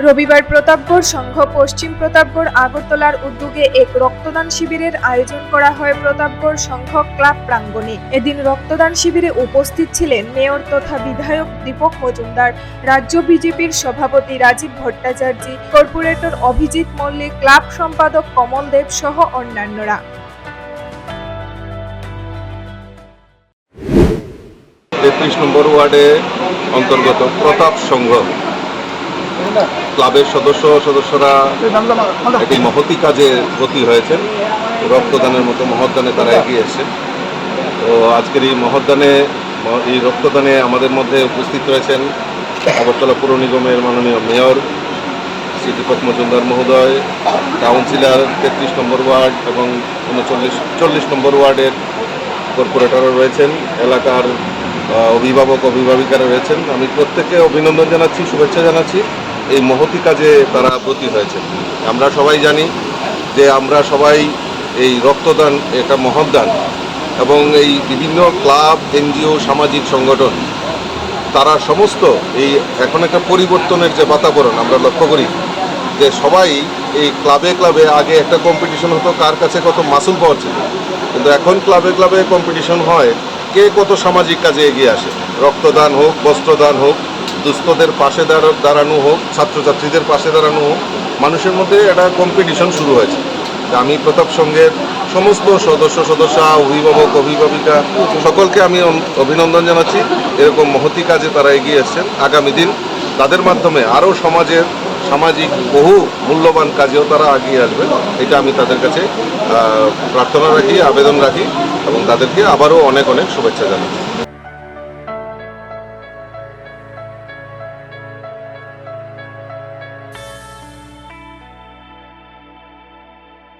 রবিবার প্রতাপগড় সংঘ পশ্চিম প্রতাপগড় আগরতলার উদ্যোগে এক রক্তদান শিবিরের আয়োজন করা হয় প্রতাপগড় সংঘ ক্লাব প্রাঙ্গণে। এদিন রক্তদান শিবিরে উপস্থিত ছিলেন মেয়র তথা বিধায়ক দীপক মজুমদার, রাজ্য বিজেপির সভাপতি রাজীব ভট্টাচার্য, কর্পোরেটর অভিজিৎ মল্লিক, ক্লাব সম্পাদক কমল দেব সহ অন্যান্যরা। তেত্রিশ নম্বর ওয়ার্ডে অন্তর্গত প্রতাপ সংঘ। ক্লাবের সদস্য সদস্যরা একটি মহতি কাজে ব্রতী হয়েছেন। রক্তদানের মতো মহৎদানে তারা এগিয়ে এসেছেন। তো আজকের এই মহৎদানে এই রক্তদানে আমাদের মধ্যে উপস্থিত রয়েছেন আগরতলা পৌর নিগমের মাননীয় মেয়র শ্রী দীপক মজুমদার মহোদয়, কাউন্সিলর তেত্রিশ নম্বর ওয়ার্ড এবং উনচল্লিশ, চল্লিশ নম্বর ওয়ার্ডের কর্পোরেটরও রয়েছেন, এলাকার অভিভাবক, অভিভাবিকারা রয়েছেন। আমি প্রত্যেককে অভিনন্দন জানাচ্ছি, শুভেচ্ছা জানাচ্ছি। এই মহতি কাজে তারা ব্রতী হয়েছেন আমরা সবাই জানি যে আমরা সবাই এই রক্তদান একটা মহৎদান এবং এই বিভিন্ন ক্লাব, এনজিও, সামাজিক সংগঠন, তারা সমস্ত এই এখন একটা পরিবর্তনের যে বাতাবরণ আমরা লক্ষ্য করি যে সবাই এই ক্লাবে ক্লাবে আগে একটা কম্পিটিশন হতো কার কাছে কত মাসুল পাওয়া ছিল। কিন্তু এখন ক্লাবে ক্লাবে কম্পিটিশন হয় কে কত সামাজিক কাজে এগিয়ে আসে। রক্তদান হোক, বস্ত্রদান হোক দুস্থদের পাশে দাঁড়া- দাঁড়ানো হোক, ছাত্রছাত্রীদের পাশে দাঁড়ানো হোক, মানুষের মধ্যে একটা কম্পিটিশন শুরু হয়েছে। আমি প্রতাপ সংঘের সমস্ত সদস্য, সদস্যা, অভিভাবক, অভিভাবিকা সকলকে আমি অভিনন্দন জানাচ্ছি। এরকম মহতি কাজে তারা এগিয়ে এসছেন। আগামী দিন তাদের মাধ্যমে আরও সমাজের সামাজিক বহু মূল্যবান কাজেও তারা এগিয়ে আসবে এটা আমি তাদের কাছে প্রার্থনা রাখি, আবেদন রাখি এবং তাদেরকে আবারও অনেক অনেক শুভেচ্ছা জানাচ্ছি।